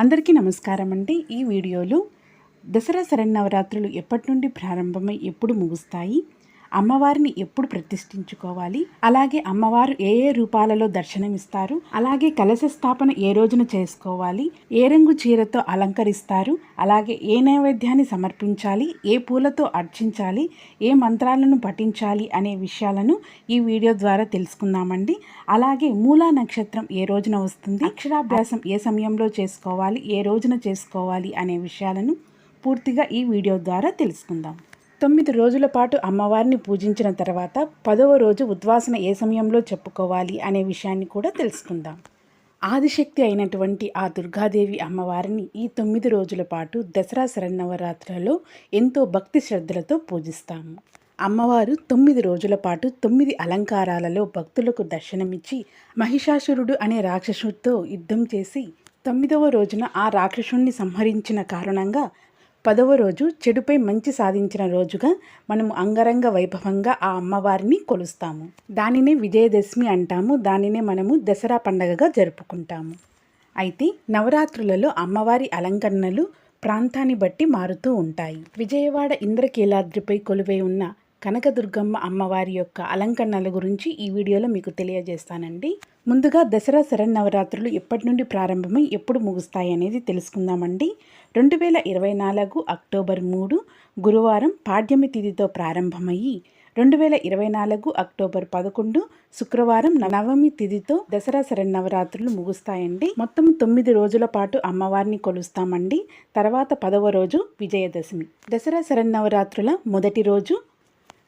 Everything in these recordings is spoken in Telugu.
అందరికీ నమస్కారం అండి. ఈ వీడియోలో దసరా శరన్నవరాత్రులు ఎప్పటి నుండి ప్రారంభమై ఎప్పుడు ముగుస్తాయి? అమ్మవారిని ఎప్పుడు ప్రతిష్ఠించుకోవాలి? అలాగే అమ్మవారు ఏ ఏ రూపాలలో దర్శనమిస్తారు? అలాగే కలశ స్థాపన ఏ రోజున చేసుకోవాలి? ఏ రంగు చీరతో అలంకరిస్తారు? అలాగే ఏ నైవేద్యాన్ని సమర్పించాలి? ఏ పూలతో అర్చించాలి? ఏ మంత్రాలను పఠించాలి అనే విషయాలను ఈ వీడియో ద్వారా తెలుసుకుందామండి. అలాగే మూలా నక్షత్రం ఏ రోజున వస్తుంది? అక్షరాభ్యాసం ఏ సమయంలో చేసుకోవాలి? ఏ రోజున చేసుకోవాలి? అనే విషయాలను పూర్తిగా ఈ వీడియో ద్వారా తెలుసుకుందాం. తొమ్మిది రోజుల పాటు అమ్మవారిని పూజించిన తర్వాత పదవ రోజు ఉద్వాసన ఏ సమయంలో చెప్పుకోవాలి అనే విషయాన్ని కూడా తెలుసుకుందాం. ఆదిశక్తి అయినటువంటి ఆ దుర్గాదేవి అమ్మవారిని ఈ తొమ్మిది రోజుల పాటు దసరా శరన్నవరాత్రులలో ఎంతో భక్తి శ్రద్ధలతో పూజిస్తాము. అమ్మవారు తొమ్మిది రోజుల పాటు తొమ్మిది అలంకారాలలో భక్తులకు దర్శనమిచ్చి మహిషాసురుడు అనే రాక్షసుడితో యుద్ధం చేసి తొమ్మిదవ రోజున ఆ రాక్షసుణ్ణి సంహరించిన కారణంగా పదవ రోజు చెడుపై మంచి సాధించిన రోజుగా మనము అంగరంగ వైభవంగా ఆ అమ్మవారిని కొలుస్తాము. దానినే విజయదశమి అంటాము. దానినే మనము దసరా పండగగా జరుపుకుంటాము. అయితే నవరాత్రులలో అమ్మవారి అలంకరణలు ప్రాంతాన్ని బట్టి మారుతూ ఉంటాయి. విజయవాడ ఇంద్రకీలాద్రిపై కొలువై ఉన్న కనకదుర్గమ్మ అమ్మవారి యొక్క అలంకరణల గురించి ఈ వీడియోలో మీకు తెలియజేస్తానండి. ముందుగా దసరా శరన్నవరాత్రులు ఎప్పటి నుండి ప్రారంభమై ఎప్పుడు ముగుస్తాయి అనేది తెలుసుకుందామండి. రెండు వేల ఇరవై నాలుగు అక్టోబర్ మూడు గురువారం పాడ్యమి తిథితో ప్రారంభమయ్యి రెండు వేల ఇరవై నాలుగు అక్టోబర్ పదకొండు శుక్రవారం నవమి తిథితో దసరా శరన్నవరాత్రులు ముగుస్తాయండి. మొత్తం తొమ్మిది రోజుల పాటు అమ్మవారిని కొలుస్తామండి. తర్వాత పదవ రోజు విజయదశమి. దసరా శరన్నవరాత్రుల మొదటి రోజు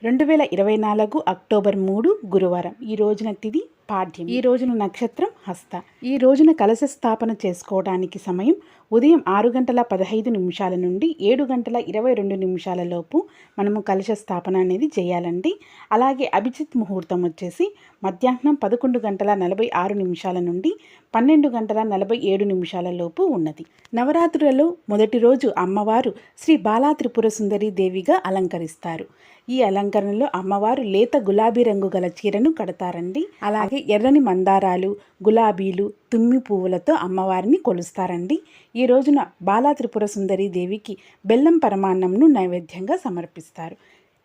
రెండు వేల ఇరవై నాలుగు అక్టోబర్ మూడు గురువారం. ఈ రోజున తిది పాఠ్యం. ఈ రోజున నక్షత్రం హస్త. ఈ రోజున కలశ స్థాపన చేసుకోవడానికి సమయం ఉదయం ఆరు గంటల పదహైదు నిమిషాల నుండి ఏడు గంటల ఇరవై రెండు నిమిషాల లోపు మనము కలశ స్థాపన అనేది చేయాలండి. అలాగే అభిజిత్ ముహూర్తం వచ్చేసి మధ్యాహ్నం పదకొండు గంటల నలభై ఆరు నిమిషాల నుండి పన్నెండు గంటల నలభై ఏడు నిమిషాల లోపు ఉన్నది. నవరాత్రులలో మొదటి రోజు అమ్మవారు శ్రీ బాలా త్రిపుర సుందరి దేవిగా అలంకరిస్తారు. ఈ అలంకరణలో అమ్మవారు లేత గులాబీ రంగు గల చీరను కడతారండి. అలాగే ఎర్రని మందారాలు గులాబీలు తుమ్మి పువ్వులతో అమ్మవారిని కొలుస్తారండి. ఈ రోజున బాలా త్రిపుర సుందరి దేవికి బెల్లం పరమాన్నంను నైవేద్యంగా సమర్పిస్తారు.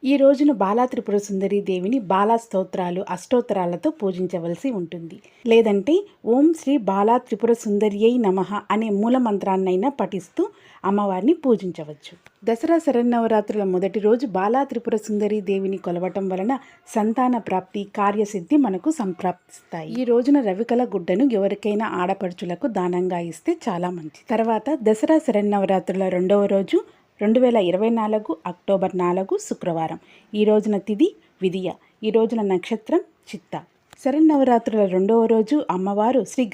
ఈ రోజున బాలా త్రిపుర సుందరి దేవిని బాలా స్తోత్రాలు అష్టోత్తరాలతో పూజించవలసి ఉంటుంది. లేదంటే ఓం శ్రీ బాలా త్రిపుర సుందరియై నమః అనే మూల మంత్రాన్నైనా పఠిస్తూ అమ్మవారిని పూజించవచ్చు. దసరా శరన్నవరాత్రుల మొదటి రోజు బాలా త్రిపుర సుందరి దేవిని కొలవటం వలన సంతాన ప్రాప్తి కార్యసిద్ధి మనకు సంప్రాప్తిస్తాయి. ఈ రోజున రవికల గుడ్డను ఎవరికైనా ఆడపడుచులకు దానంగా ఇస్తే చాలా మంచిది. తర్వాత దసరా శరన్నవరాత్రుల రెండవ రోజు రెండు వేల ఇరవై నాలుగు అక్టోబర్ నాలుగు శుక్రవారం. ఈ రోజున తిది విధియ ఈ రోజున నక్షత్రం చిత్త. శరన్నవరాత్రుల రెండవ రోజు అమ్మవారు శ్రీ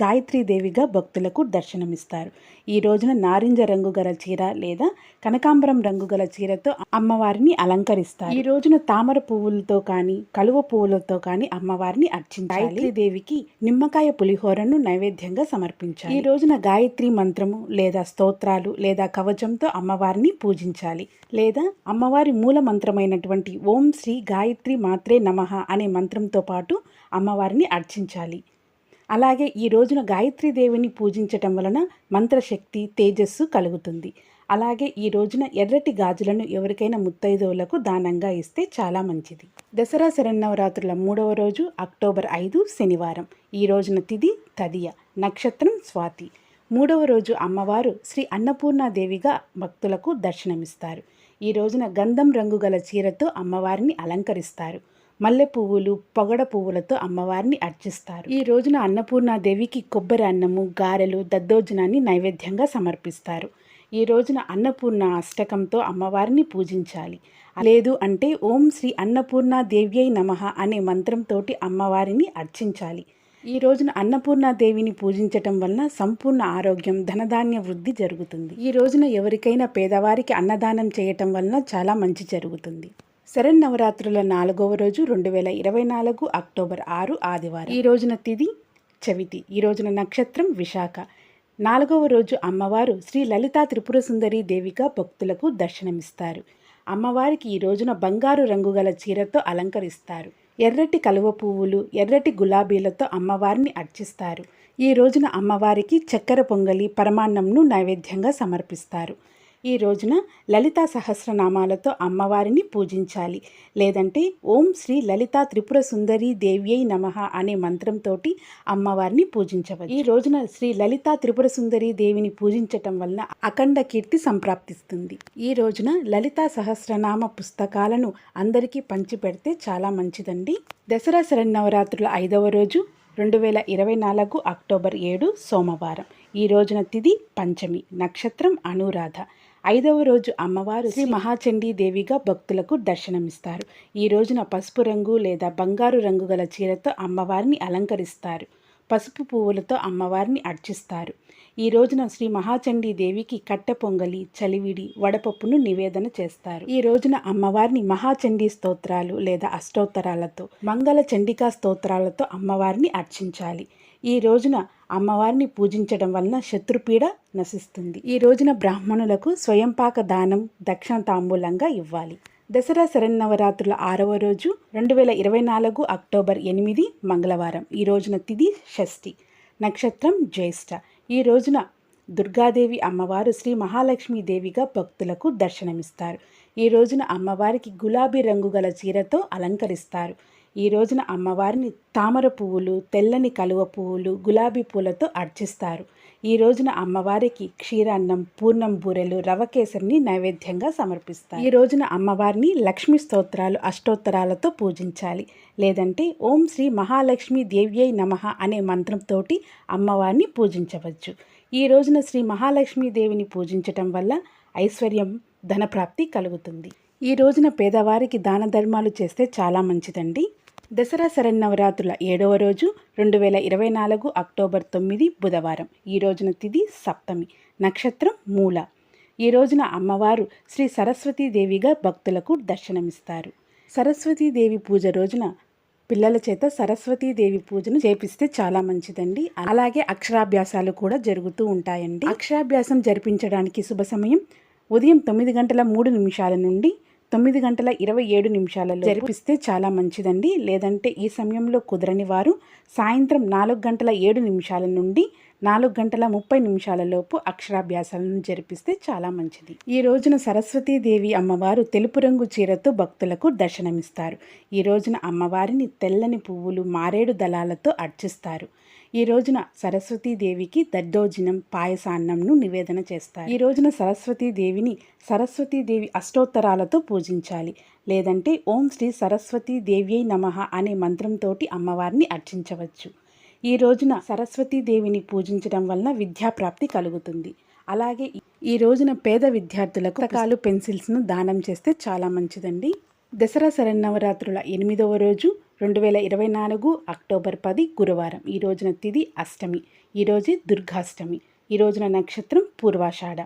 దేవిగా భక్తులకు దర్శనమిస్తారు. ఈ రోజున నారింజ రంగు గల చీర లేదా కనకాంబరం రంగు గల చీరతో అమ్మవారిని అలంకరిస్తారు. ఈ రోజున తామర పువ్వులతో కానీ కలువ పువ్వులతో కానీ అమ్మవారిని అర్చించాలి. దేవికి నిమ్మకాయ పులిహోరను నైవేద్యంగా సమర్పించాలి. ఈ రోజున గాయత్రి మంత్రము లేదా స్తోత్రాలు లేదా కవచంతో అమ్మవారిని పూజించాలి. లేదా అమ్మవారి మూల మంత్రమైనటువంటి ఓం శ్రీ గాయత్రి మాత్రే నమః అనే మంత్రంతో పాటు అమ్మవారిని అర్చించాలి. అలాగే ఈ రోజున దేవిని పూజించటం వలన మంత్రశక్తి తేజస్సు కలుగుతుంది. అలాగే ఈ రోజున ఎర్రటి గాజులను ఎవరికైనా ముత్తైదవులకు దానంగా ఇస్తే చాలా మంచిది. దసరా శరన్నవరాత్రుల మూడవ రోజు అక్టోబర్ ఐదు శనివారం. ఈ రోజున తిది తదియ నక్షత్రం స్వాతి. మూడవ రోజు అమ్మవారు శ్రీ అన్నపూర్ణాదేవిగా భక్తులకు దర్శనమిస్తారు. ఈ రోజున గంధం రంగు గల చీరతో అమ్మవారిని అలంకరిస్తారు. మల్లె పువ్వులు పొగడ పువ్వులతో అమ్మవారిని అర్చిస్తారు. ఈ రోజున అన్నపూర్ణాదేవికి కొబ్బరి అన్నము గారెలు దద్దోజనాన్ని నైవేద్యంగా సమర్పిస్తారు. ఈ రోజున అన్నపూర్ణ అష్టకంతో అమ్మవారిని పూజించాలి. లేదు అంటే ఓం శ్రీ అన్నపూర్ణ దేవ్యై నమ అనే మంత్రంతోటి అమ్మవారిని అర్చించాలి. ఈ రోజున అన్నపూర్ణాదేవిని పూజించటం వలన సంపూర్ణ ఆరోగ్యం ధనధాన్య వృద్ధి జరుగుతుంది. ఈ రోజున ఎవరికైనా పేదవారికి అన్నదానం చేయటం వలన చాలా మంచి జరుగుతుంది. శరన్నవరాత్రుల నాలుగవ రోజు రెండు వేల ఇరవై నాలుగు అక్టోబర్ ఆరు ఆదివారం. ఈ రోజున తిది చవితి. ఈ రోజున నక్షత్రం విశాఖ. నాలుగవ రోజు అమ్మవారు శ్రీ లలితా త్రిపుర సుందరి దేవిగా భక్తులకు దర్శనమిస్తారు. అమ్మవారికి ఈ రోజున బంగారు రంగు గల చీరతో అలంకరిస్తారు. ఎర్రటి కలువ పువ్వులు ఎర్రటి గులాబీలతో అమ్మవారిని అర్చిస్తారు. ఈ రోజున అమ్మవారికి చక్కెర పొంగలి పరమాన్నంను నైవేద్యంగా సమర్పిస్తారు. ఈ రోజున లలితా సహస్రనామాలతో అమ్మవారిని పూజించాలి. లేదంటే ఓం శ్రీ లలితా త్రిపుర సుందరి దేవ్యై నమః అనే మంత్రంతో అమ్మవారిని పూజించవచ్చు. ఈ రోజున శ్రీ లలితా త్రిపుర సుందరి దేవిని పూజించటం వలన అఖండ కీర్తి సంప్రాప్తిస్తుంది. ఈ రోజున లలితా సహస్రనామ పుస్తకాలను అందరికీ పంచిపెడితే చాలా మంచిదండి. దసరా శరన్నవరాత్రుల ఐదవ రోజు రెండు వేల ఇరవై నాలుగు అక్టోబర్ ఏడు సోమవారం. ఈ రోజున తిది పంచమి నక్షత్రం అనురాధ. ఐదవ రోజు అమ్మవారు శ్రీ మహాచండీ దేవిగా భక్తులకు దర్శనమిస్తారు. ఈ రోజున పసుపు రంగు లేదా బంగారు రంగు గల చీరతో అమ్మవారిని అలంకరిస్తారు. పసుపు పువ్వులతో అమ్మవారిని అర్చిస్తారు. ఈ రోజున శ్రీ మహాచండీ దేవికి కట్టె పొంగలి చలివిడి వడపప్పును నివేదన చేస్తారు. ఈ రోజున అమ్మవారిని మహాచండీ స్తోత్రాలు లేదా అష్టోత్తరాలతో మంగళ చండికా స్తోత్రాలతో అమ్మవారిని అర్చించాలి. ఈ రోజున అమ్మవారిని పూజించడం వలన శత్రుపీడ నశిస్తుంది. ఈ రోజున బ్రాహ్మణులకు స్వయంపాక దానం దక్షిణ తాంబూలంగా ఇవ్వాలి. దసరా శరన్నవరాత్రుల ఆరవ రోజు రెండు వేల ఇరవై నాలుగు అక్టోబర్ ఎనిమిది మంగళవారం. ఈ రోజున తిది షష్ఠి నక్షత్రం జ్యేష్ఠ. ఈ రోజున దుర్గాదేవి అమ్మవారు శ్రీ మహాలక్ష్మీదేవిగా భక్తులకు దర్శనమిస్తారు. ఈ రోజున అమ్మవారికి గులాబీ రంగు గల చీరతో అలంకరిస్తారు. ఈ రోజున అమ్మవారిని తామర పువ్వులు తెల్లని కలువ పువ్వులు గులాబీ పూలతో అర్చిస్తారు. ఈ రోజున అమ్మవారికి క్షీరాన్నం పూర్ణం బూరెలు రవకేసరిని నైవేద్యంగా సమర్పిస్తారు. ఈ రోజున అమ్మవారిని లక్ష్మీ స్తోత్రాలు అష్టోత్తరాలతో పూజించాలి. లేదంటే ఓం శ్రీ మహాలక్ష్మి దేవ్యై నమః అనే మంత్రంతో అమ్మవారిని పూజించవచ్చు. ఈ రోజున శ్రీ మహాలక్ష్మి దేవిని పూజించటం వల్ల ఐశ్వర్యం ధనప్రాప్తి కలుగుతుంది. ఈ రోజున పేదవారికి దాన ధర్మాలు చేస్తే చాలా మంచిదండి. దసరా శరన్నవరాత్రుల ఏడవ రోజు రెండు వేల ఇరవై నాలుగు అక్టోబర్ తొమ్మిది బుధవారం. ఈ రోజున తిది సప్తమి నక్షత్రం మూల. ఈ రోజున అమ్మవారు శ్రీ సరస్వతీదేవిగా భక్తులకు దర్శనమిస్తారు. సరస్వతీదేవి పూజ రోజున పిల్లల చేత సరస్వతీదేవి పూజను చేపిస్తే చాలా మంచిదండి. అలాగే అక్షరాభ్యాసాలు కూడా జరుగుతూ ఉంటాయండి. అక్షరాభ్యాసం జరిపించడానికి శుభ సమయం ఉదయం తొమ్మిది గంటల మూడు నిమిషాల నుండి తొమ్మిది గంటల ఇరవై ఏడు నిమిషాలలో జరిపిస్తే చాలా మంచిదండి. లేదంటే ఈ సమయంలో కుదరని వారు సాయంత్రం నాలుగు గంటల ఏడు నిమిషాల నుండి నాలుగు గంటల ముప్పై నిమిషాలలోపు అక్షరాభ్యాసాలను జరిపిస్తే చాలా మంచిది. ఈ రోజున సరస్వతీదేవి అమ్మవారు తెలుపు రంగు చీరతో భక్తులకు దర్శనమిస్తారు. ఈ రోజున అమ్మవారిని తెల్లని పువ్వులు మారేడు దళాలతో అర్చిస్తారు. ఈ రోజున సరస్వతీదేవికి దద్దోజనం పాయసాన్నంను నివేదన చేస్తారు. ఈ రోజున సరస్వతీదేవిని సరస్వతీదేవి అష్టోత్తరాలతో పూజించాలి. లేదంటే ఓం శ్రీ సరస్వతీ నమ నమః అనే మంత్రంతో అమ్మవారిని అర్చించవచ్చు. ఈ రోజున సరస్వతీదేవిని పూజించడం వలన విద్యాప్రాప్తి కలుగుతుంది. అలాగే ఈ రోజున పేద విద్యార్థులకు రకాలు పెన్సిల్స్ను దానం చేస్తే చాలా మంచిదండి. దసరా శరన్నవరాత్రుల ఎనిమిదవ రోజు రెండు వేల ఇరవై నాలుగు అక్టోబర్ పది గురువారం. ఈ రోజున తిది అష్టమి ఈరోజే దుర్గాష్టమి ఈ రోజున నక్షత్రం పూర్వాషాఢ.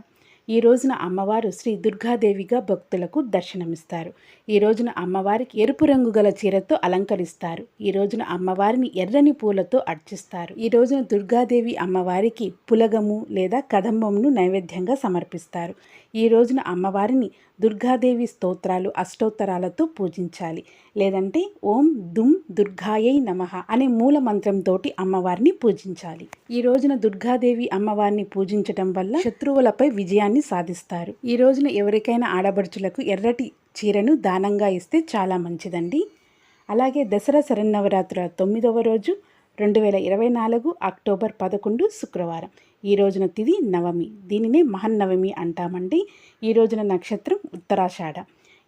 ఈ రోజున అమ్మవారు శ్రీ దుర్గాదేవిగా భక్తులకు దర్శనమిస్తారు. ఈ రోజున అమ్మవారికి ఎరుపు రంగు గల చీరతో అలంకరిస్తారు. ఈ రోజున అమ్మవారిని ఎర్రని పూలతో అర్చిస్తారు. ఈ రోజున దుర్గాదేవి అమ్మవారికి పులగము లేదా కదంబంను నైవేద్యంగా సమర్పిస్తారు. ఈ రోజున అమ్మవారిని దుర్గాదేవి స్తోత్రాలు అష్టోత్తరాలతో పూజించాలి. లేదంటే ఓం దుమ్ దుర్గాయై నమః అనే మూల మంత్రంతో అమ్మవారిని పూజించాలి. ఈ రోజున దుర్గాదేవి అమ్మవారిని పూజించటం వల్ల శత్రువులపై విజయాన్ని సాధిస్తారు. ఈ రోజున ఎవరికైనా ఆడబడుచులకు ఎర్రటి చీరను దానంగా ఇస్తే చాలా మంచిదండి. అలాగే దసరా శరన్నవరాత్రుల తొమ్మిదవ రోజు రెండు వేల ఇరవై నాలుగు అక్టోబర్ పదకొండు శుక్రవారం. ఈ రోజున తిది నవమి. దీనినే మహన్నవమి అంటామండి. ఈ రోజున నక్షత్రం ఉత్తరాషాఢ.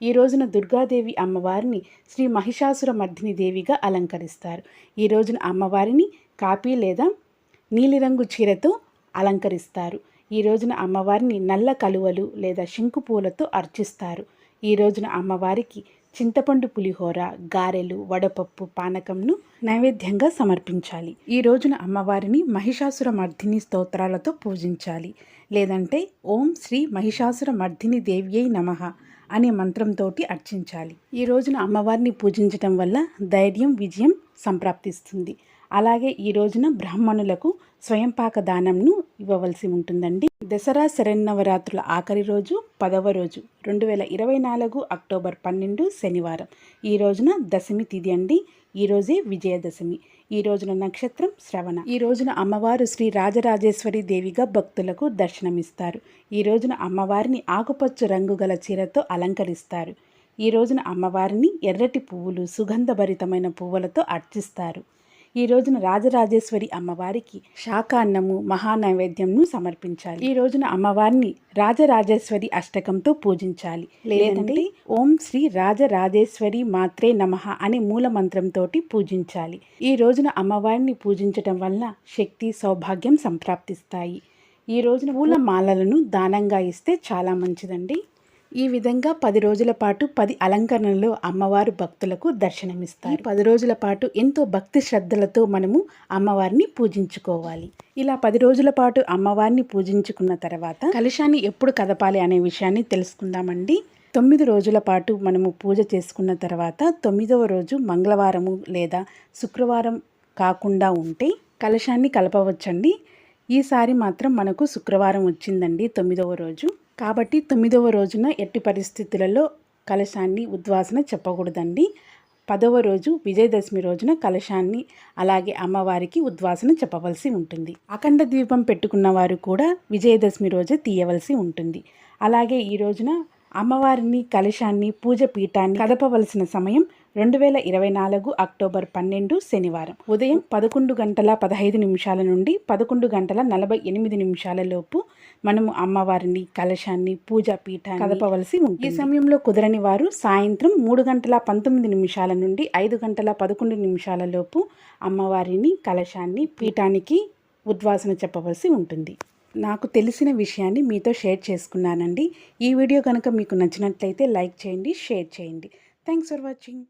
ఈ రోజున దుర్గాదేవి అమ్మవారిని శ్రీ మహిషాసుర మర్దిని దేవిగా అలంకరిస్తారు. ఈ రోజున అమ్మవారిని కాపీ లేదా నీలిరంగు చీరతో అలంకరిస్తారు. ఈ రోజున అమ్మవారిని నల్ల కలువలు లేదా శంకు పూలతో అర్చిస్తారు. ఈ రోజున అమ్మవారికి చింతపండు పులిహోర గారెలు వడపప్పు పానకంను నైవేద్యంగా సమర్పించాలి. ఈ రోజున అమ్మవారిని మహిషాసుర మర్దిని స్తోత్రాలతో పూజించాలి. లేదంటే ఓం శ్రీ మహిషాసుర మర్దిని దేవ్యై నమః. అనే మంత్రంతో అర్చించాలి. ఈ రోజున అమ్మవారిని పూజించటం వల్ల ధైర్యం విజయం సంప్రాప్తిస్తుంది. అలాగే ఈ రోజున బ్రాహ్మణులకు స్వయంపాక దానంను ఇవ్వవలసి ఉంటుందండి. దసరా శరన్నవరాత్రుల ఆఖరి రోజు పదవ రోజు రెండు వేల ఇరవై నాలుగు అక్టోబర్ పన్నెండు శనివారం. ఈ రోజున దశమి తిథి అండి. ఈరోజే విజయదశమి. ఈ రోజున నక్షత్రం శ్రవణ. ఈ రోజున అమ్మవారు శ్రీ రాజరాజేశ్వరి దేవిగా భక్తులకు దర్శనమిస్తారు. ఈ రోజున అమ్మవారిని ఆకుపచ్చ రంగు గల చీరతో అలంకరిస్తారు. ఈ రోజున అమ్మవారిని ఎర్రటి పువ్వులు సుగంధభరితమైన పువ్వులతో అర్చిస్తారు. ఈ రోజున రాజరాజేశ్వరి అమ్మవారికి శాకాన్నము మహానైవేద్యంను సమర్పించాలి. ఈ రోజున అమ్మవారిని రాజరాజేశ్వరి అష్టకంతో పూజించాలి. లేదంటే ఓం శ్రీ రాజరాజేశ్వరి మాత్రే నమః అనే మూల మంత్రంతో పూజించాలి. ఈ రోజున అమ్మవారిని పూజించటం వల్ల శక్తి సౌభాగ్యం సంప్రాప్తిస్తాయి. ఈ రోజున పూల మాలలను దానంగా ఇస్తే చాలా మంచిదండి. ఈ విధంగా పది రోజుల పాటు పది అలంకరణలు అమ్మవారు భక్తులకు దర్శనమిస్తారు. పది రోజుల పాటు ఎంతో భక్తి శ్రద్ధలతో మనము అమ్మవారిని పూజించుకోవాలి. ఇలా పది రోజుల పాటు అమ్మవారిని పూజించుకున్న తర్వాత కలశాన్ని ఎప్పుడు కదపాలి అనే విషయాన్ని తెలుసుకుందామండి. తొమ్మిది రోజుల పాటు మనము పూజ చేసుకున్న తర్వాత తొమ్మిదవ రోజు మంగళవారము లేదా శుక్రవారం కాకుండా ఉంటే కలశాన్ని కలపవచ్చండి. ఈసారి మాత్రం మనకు శుక్రవారం వచ్చిందండి తొమ్మిదవ రోజు. కాబట్టి తొమ్మిదవ రోజున ఎట్టి పరిస్థితులలో కలశాన్ని ఉద్వాసన చెప్పకూడదండి. పదవ రోజు విజయదశమి రోజున కలశాన్ని అలాగే అమ్మవారికి ఉద్వాసన చెప్పవలసి ఉంటుంది. అఖండ దీపం పెట్టుకున్న వారు కూడా విజయదశమి రోజే తీయవలసి ఉంటుంది. అలాగే ఈ రోజున అమ్మవారిని కలశాన్ని పూజ పీఠాన్ని కదపవలసిన సమయం రెండు వేల ఇరవై నాలుగు అక్టోబర్ పన్నెండు శనివారం. ఉదయం పదకొండు గంటల పదహైదు నిమిషాల నుండి పదకొండు గంటల నలభై ఎనిమిది నిమిషాల లోపు మనము అమ్మవారిని కలశాన్ని పూజా పీఠాన్ని కదపవలసి ఉంటుంది. ఈ సమయంలో కుదరని వారు సాయంత్రం మూడు గంటల పంతొమ్మిది నిమిషాల నుండి ఐదు గంటల పదకొండు నిమిషాల లోపు అమ్మవారిని కలశాన్ని పీఠానికి ఉద్వాసన చెప్పవలసి ఉంటుంది. నాకు తెలిసిన విషయాన్ని మీతో షేర్ చేసుకున్నానండి. ఈ వీడియో కనుక మీకు నచ్చినట్లయితే లైక్ చేయండి షేర్ చేయండి. Thanks for watching.